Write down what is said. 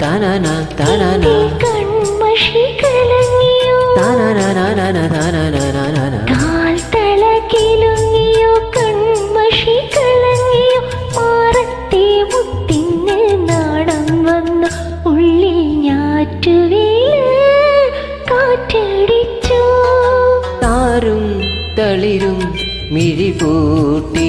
താനാന കൺമഷി കലങ്ങിയോ താനാനാനാനാന താനാനാനാനാന കാൽ തളകിലുങ്ങിയോ കൺമഷി കലങ്ങിയോ മാറത്തെ മുട്ടിന് നാടം വന്നു ഉള്ളിൽ ഞാറ്റുവേല കാറ്റടിച്ചു. താരും തളിരും മിഴി മിഴിപൂട്ടി